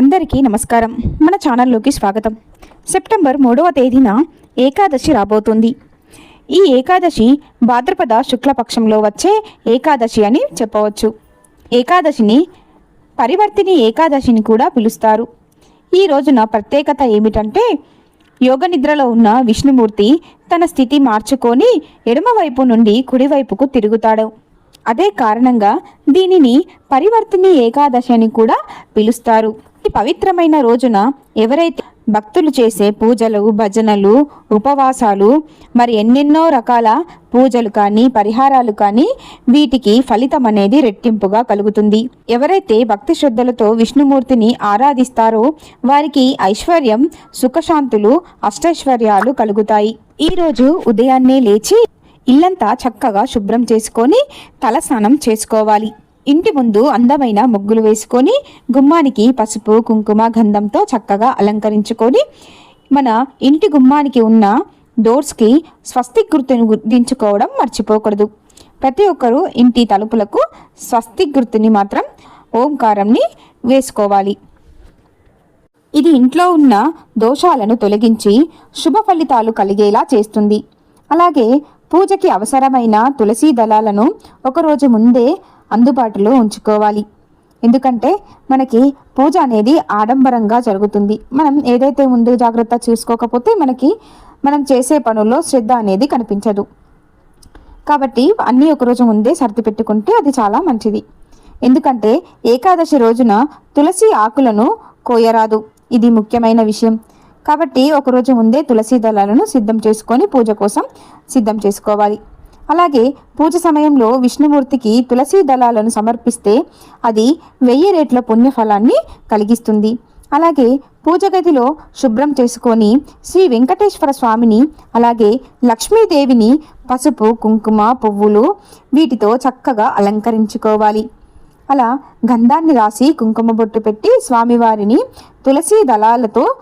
అందరికీ నమస్కారం. మన ఛానల్లోకి స్వాగతం. సెప్టెంబర్ మూడవ తేదీన ఏకాదశి రాబోతుంది. ఈ ఏకాదశి భాద్రపద శుక్లపక్షంలో వచ్చే ఏకాదశి అని చెప్పవచ్చు. ఏకాదశిని పరివర్తిని ఏకాదశిని కూడా పిలుస్తారు. ఈ రోజున ప్రత్యేకత ఏమిటంటే యోగ నిద్రలో ఉన్న విష్ణుమూర్తి తన స్థితి మార్చుకొని ఎడమవైపు నుండి కుడివైపుకు తిరుగుతాడు. అదే కారణంగా దీనిని పరివర్తిని ఏకాదశి అని కూడా పిలుస్తారు. ఈ పవిత్రమైన రోజున ఎవరైతే భక్తులు చేసే పూజలు భజనలు ఉపవాసాలు మరి ఎన్నెన్నో రకాల పూజలు కానీ పరిహారాలు కానీ వీటికి ఫలితం అనేది రెట్టింపుగా కలుగుతుంది. ఎవరైతే భక్తి శ్రద్ధలతో విష్ణుమూర్తిని ఆరాధిస్తారో వారికి ఐశ్వర్యం సుఖశాంతులు అష్టైశ్వర్యాలు కలుగుతాయి. ఈరోజు ఉదయాన్నే లేచి ఇల్లంతా చక్కగా శుభ్రం చేసుకొని తలస్నానం చేసుకోవాలి. ఇంటి ముందు అందమైన ముగ్గులు వేసుకొని గుమ్మానికి పసుపు కుంకుమ గంధంతో చక్కగా అలంకరించుకొని మన ఇంటి గుమ్మానికి ఉన్న డోర్స్కి స్వస్తిక్ గుర్తును గుర్తించుకోవడం మర్చిపోకూడదు. ప్రతి ఒక్కరూ ఇంటి తలుపులకు స్వస్తిక్ గుర్తుని మాత్రం ఓంకారంని వేసుకోవాలి. ఇది ఇంట్లో ఉన్న దోషాలను తొలగించి శుభ ఫలితాలు కలిగేలా చేస్తుంది. అలాగే పూజకి అవసరమైన తులసీ దళాలను ఒకరోజు ముందే అందుబాటులో ఉంచుకోవాలి. ఎందుకంటే మనకి పూజ అనేది ఆడంబరంగా జరుగుతుంది. మనం ఏదైతే ముందు జాగ్రత్త చూసుకోకపోతే మనకి మనం చేసే పనుల్లో శ్రద్ధ అనేది కనిపించదు. కాబట్టి అన్నీ ఒకరోజు ముందే సర్ది పెట్టుకుంటే అది చాలా మంచిది. ఎందుకంటే ఏకాదశి రోజున తులసి ఆకులను కోయరాదు. ఇది ముఖ్యమైన విషయం. కాబట్టి ఒకరోజు ముందే తులసి దళాలను సిద్ధం చేసుకొని పూజ కోసం సిద్ధం చేసుకోవాలి. అలాగే పూజ సమయంలో విష్ణుమూర్తికి తులసి దళాలను సమర్పిస్తే అది వెయ్యి రేట్ల పుణ్యఫలాన్ని కలిగిస్తుంది. అలాగే పూజ గదిలో శుభ్రం చేసుకొని శ్రీ వెంకటేశ్వర స్వామిని అలాగే లక్ష్మీదేవిని పసుపు కుంకుమ పువ్వులు వీటితో చక్కగా అలంకరించుకోవాలి. అలా గంధాన్ని రాసి కుంకుమ బొట్టు పెట్టి స్వామివారిని తులసి దళాలతో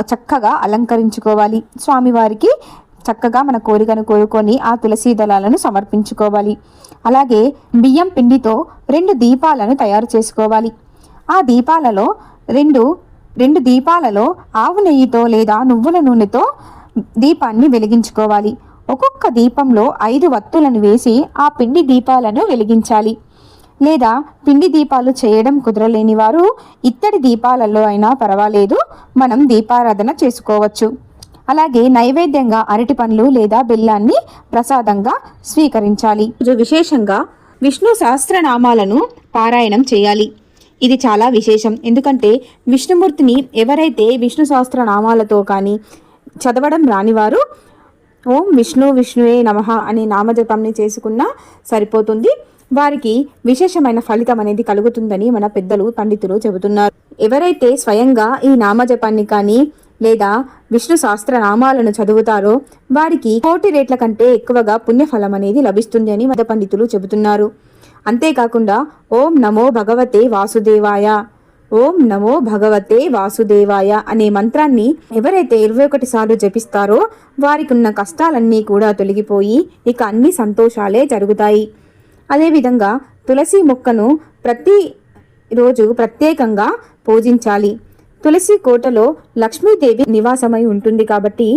చక్కగా అలంకరించుకోవాలి. స్వామివారికి చక్కగా మన కోరికను కోరుకొని ఆ తులసి దళాలను సమర్పించుకోవాలి. అలాగే బియ్యం పిండితో రెండు దీపాలను తయారు చేసుకోవాలి. ఆ దీపాలలో రెండు రెండు దీపాలలో ఆవు నెయ్యితో లేదా నువ్వుల నూనెతో దీపాన్ని వెలిగించుకోవాలి. ఒక్కొక్క దీపంలో ఐదు వత్తులను వేసి ఆ పిండి దీపాలను వెలిగించాలి. లేదా పిండి దీపాలు చేయడం కుదరలేని వారు ఇత్తడి దీపాలలో అయినా పర్వాలేదు మనం దీపారాధన చేసుకోవచ్చు. అలాగే నైవేద్యంగా అరటి పండ్లు లేదా బెల్లాన్ని ప్రసాదంగా స్వీకరించాలి. విశేషంగా విష్ణు సహస్రనామాలను పారాయణం చేయాలి. ఇది చాలా విశేషం. ఎందుకంటే విష్ణుమూర్తిని ఎవరైతే విష్ణు సహస్రనామాలతో కానీ చదవడం రానివారు ఓం విష్ణు విష్ణువే నమః అనే నామజపంని చేసుకున్నా సరిపోతుంది. వారికి విశేషమైన ఫలితం అనేది కలుగుతుందని మన పెద్దలు పండితులు చెబుతున్నారు. ఎవరైతే స్వయంగా ఈ నామజపాన్ని కానీ లేదా విష్ణు శాస్త్ర నామాలను చదువుతారో వారికి కోటి రేట్ల కంటే ఎక్కువగా పుణ్యఫలం అనేది లభిస్తుంది అని మత పండితులు చెబుతున్నారు. అంతేకాకుండా ఓం నమో భగవతే వాసుదేవాయ ఓం నమో భగవతే వాసుదేవాయ అనే మంత్రాన్ని ఎవరైతే ఇరవై ఒకటి సార్లు జపిస్తారో వారికి ఉన్న కష్టాలన్నీ కూడా తొలగిపోయి ఇక అన్ని సంతోషాలే జరుగుతాయి. అదేవిధంగా తులసి మొక్కను ప్రతి రోజు ప్రత్యేకంగా పూజించాలి. తులసి కోటలో లక్ష్మీదేవి నివాసమై ఉంటుంది కాబట్టి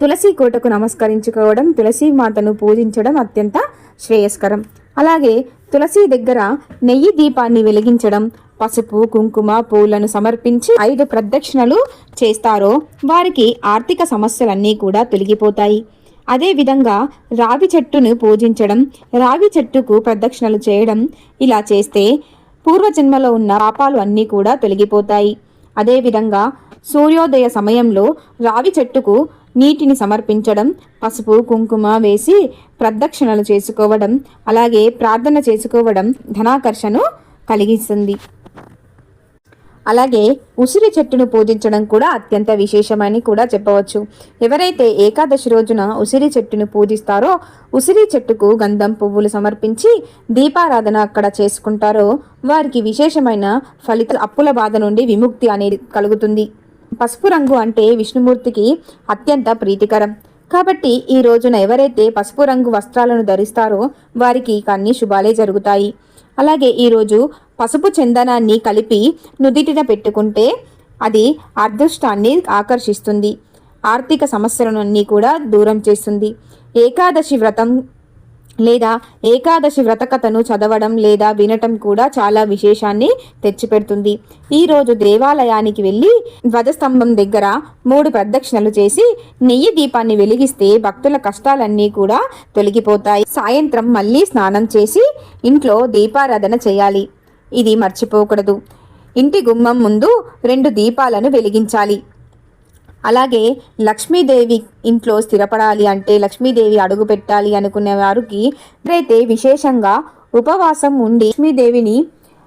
తులసి కోటకు నమస్కరించుకోవడం తులసి మాతను పూజించడం అత్యంత శ్రేయస్కరం. అలాగే తులసి దగ్గర నెయ్యి దీపాన్ని వెలిగించడం పసుపు కుంకుమ పూలను సమర్పించి ఐదు ప్రదక్షిణలు చేస్తారో వారికి ఆర్థిక సమస్యలన్నీ కూడా తొలగిపోతాయి. అదేవిధంగా రావి చెట్టును పూజించడం రావి చెట్టుకు ప్రదక్షిణలు చేయడం ఇలా చేస్తే పూర్వజన్మలో ఉన్న పాపాలు అన్నీ కూడా తొలగిపోతాయి. అదేవిధంగా సూర్యోదయ సమయంలో రావి చెట్టుకు నీటిని సమర్పించడం పసుపు కుంకుమ వేసి ప్రదక్షిణలు చేసుకోవడం అలాగే ప్రార్థన చేసుకోవడం ధనాకర్షను కలిగిస్తుంది. అలాగే ఉసిరి చెట్టును పూజించడం కూడా అత్యంత విశేషమని కూడా చెప్పవచ్చు. ఎవరైతే ఏకాదశి రోజున ఉసిరి చెట్టును పూజిస్తారో ఉసిరి చెట్టుకు గంధం పువ్వులు సమర్పించి దీపారాధన అక్కడ చేసుకుంటారో వారికి విశేషమైన ఫలిత అప్పుల బాధ నుండి విముక్తి అనేది కలుగుతుంది. పసుపు రంగు అంటే విష్ణుమూర్తికి అత్యంత ప్రీతికరం. కాబట్టి ఈ రోజున ఎవరైతే పసుపు రంగు వస్త్రాలను ధరిస్తారో వారికి ఇక అన్ని శుభాలే జరుగుతాయి. అలాగే ఈరోజు పసుపు చందనాన్ని కలిపి నుదిటిన పెట్టుకుంటే అది అదృష్టాన్ని ఆకర్షిస్తుంది. ఆర్థిక సమస్యలన్నీ కూడా దూరం చేస్తుంది. ఏకాదశి వ్రతం లేదా ఏకాదశి వ్రతకథను చదవడం లేదా వినటం కూడా చాలా విశేషాన్ని తెచ్చిపెడుతుంది. ఈరోజు దేవాలయానికి వెళ్ళి ధ్వజస్తంభం దగ్గర మూడు ప్రదక్షిణలు చేసి నెయ్యి దీపాన్ని వెలిగిస్తే భక్తుల కష్టాలన్నీ కూడా తొలగిపోతాయి. సాయంత్రం మళ్ళీ స్నానం చేసి ఇంట్లో దీపారాధన చేయాలి. ఇది మర్చిపోకూడదు. ఇంటి గుమ్మం ముందు రెండు దీపాలను వెలిగించాలి. అలాగే లక్ష్మీదేవి ఇంట్లో స్థిరపడాలి అంటే లక్ష్మీదేవి అడుగు పెట్టాలి అనుకునే వారికి ఎవరైతే విశేషంగా ఉపవాసం ఉండి లక్ష్మీదేవిని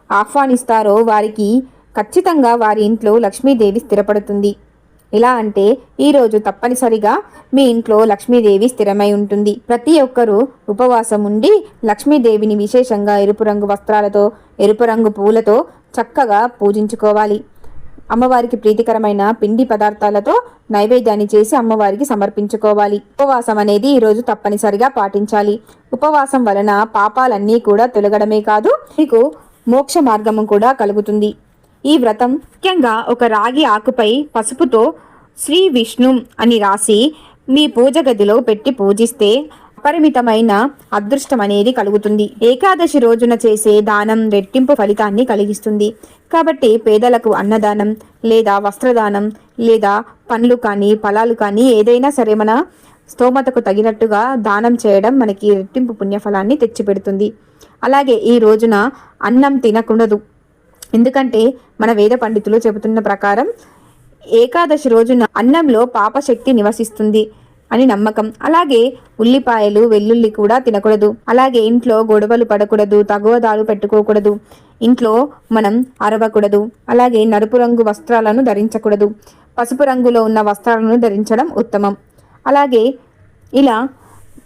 ఆహ్వానిస్తారో వారికి ఖచ్చితంగా వారి ఇంట్లో లక్ష్మీదేవి స్థిరపడుతుంది. ఎలా అంటే ఈరోజు తప్పనిసరిగా మీ ఇంట్లో లక్ష్మీదేవి స్థిరమై ఉంటుంది. ప్రతి ఒక్కరూ ఉపవాసం ఉండి లక్ష్మీదేవిని విశేషంగా ఎరుపు రంగు వస్త్రాలతో ఎరుపు రంగు పూలతో చక్కగా పూజించుకోవాలి. అమ్మవారికి ప్రీతికరమైన పిండి పదార్థాలతో నైవేద్యాన్ని చేసి అమ్మవారికి సమర్పించుకోవాలి. ఉపవాసం అనేది ఈరోజు తప్పనిసరిగా పాటించాలి. ఉపవాసం వలన పాపాలన్నీ కూడా తొలగడమే కాదు మీకు మోక్ష మార్గము కూడా కలుగుతుంది. ఈ వ్రతం ముఖ్యంగా ఒక రాగి ఆకుపై పసుపుతో శ్రీ విష్ణు అని రాసి మీ పూజ గదిలో పెట్టి పూజిస్తే అపరిమితమైన అదృష్టం అనేది కలుగుతుంది. ఏకాదశి రోజున చేసే దానం రెట్టింపు ఫలితాన్ని కలిగిస్తుంది. కాబట్టి పేదలకు అన్నదానం లేదా వస్త్రదానం లేదా పండ్లు కానీ ఫలాలు కానీ ఏదైనా సరే మన స్తోమతకు తగినట్టుగా దానం చేయడం మనకి రెట్టింపు పుణ్యఫలాన్ని తెచ్చిపెడుతుంది. అలాగే ఈ రోజున అన్నం తినకూడదు. ఎందుకంటే మన వేద పండితులు చెబుతున్న ప్రకారం ఏకాదశి రోజున అన్నంలో పాపశక్తి నివసిస్తుంది అని నమ్మకం. అలాగే ఉల్లిపాయలు వెల్లుల్లి కూడా తినకూడదు. అలాగే ఇంట్లో గొడవలు పడకూడదు తగువదాలు పెట్టుకోకూడదు. ఇంట్లో మనం అరవకూడదు. అలాగే నలుపు రంగు వస్త్రాలను ధరించకూడదు. పసుపు రంగులో ఉన్న వస్త్రాలను ధరించడం ఉత్తమం. అలాగే ఇలా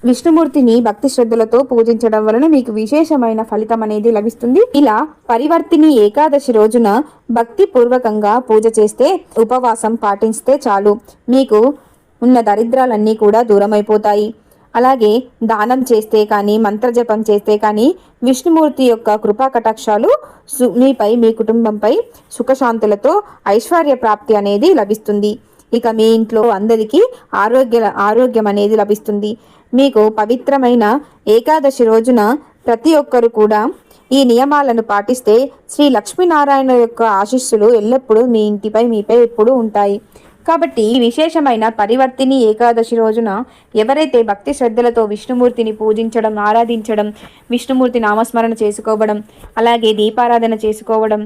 విష్ణుమూర్తిని భక్తి శ్రద్ధలతో పూజించడం వలన మీకు విశేషమైన ఫలితం అనేది లభిస్తుంది. ఇలా పరివర్తిని ఏకాదశి రోజున భక్తి పూర్వకంగా పూజ చేస్తే ఉపవాసం పాటిస్తే చాలు. మీకు ఉన్న దరిద్రాలన్నీ కూడా దూరమైపోతాయి. అలాగే దానం చేస్తే కానీ మంత్రజపం చేస్తే కానీ విష్ణుమూర్తి యొక్క కృపా కటాక్షాలు మీపై మీ కుటుంబంపై సుఖశాంతులతో ఐశ్వర్య ప్రాప్తి అనేది లభిస్తుంది. ఇక మీ ఇంట్లో అందరికీ ఆరోగ్య ఆరోగ్యం అనేది లభిస్తుంది. మీకు పవిత్రమైన ఏకాదశి రోజున ప్రతి ఒక్కరు కూడా ఈ నియమాలను పాటిస్తే శ్రీ లక్ష్మీనారాయణ యొక్క ఆశీస్సులు ఎల్లప్పుడూ మీ ఇంటిపై మీపై ఎప్పుడూ ఉంటాయి. కాబట్టి విశేషమైన పరివర్తిని ఏకాదశి రోజున ఎవరైతే భక్తి శ్రద్ధలతో విష్ణుమూర్తిని పూజించడం ఆరాధించడం విష్ణుమూర్తి నామస్మరణ చేసుకోవడం అలాగే దీపారాధన చేసుకోవడం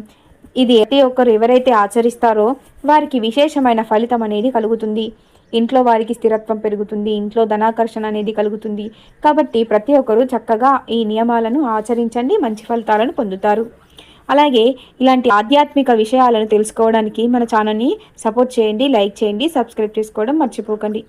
ఇది ప్రతి ఒక్కరు ఎవరైతే ఆచరిస్తారో వారికి విశేషమైన ఫలితం అనేది కలుగుతుంది. ఇంట్లో వారికి స్థిరత్వం పెరుగుతుంది. ఇంట్లో ధనాకర్షణ అనేది కలుగుతుంది. కాబట్టి ప్రతి ఒక్కరూ చక్కగా ఈ నియమాలను ఆచరించండి. మంచి ఫలితాలను పొందుతారు. అలాగే ఇలాంటి ఆధ్యాత్మిక విషయాలను తెలుసుకోవడానికి మన ఛానల్ని సపోర్ట్ చేయండి లైక్ చేయండి సబ్స్క్రైబ్ చేసుకోవడం మర్చిపోకండి.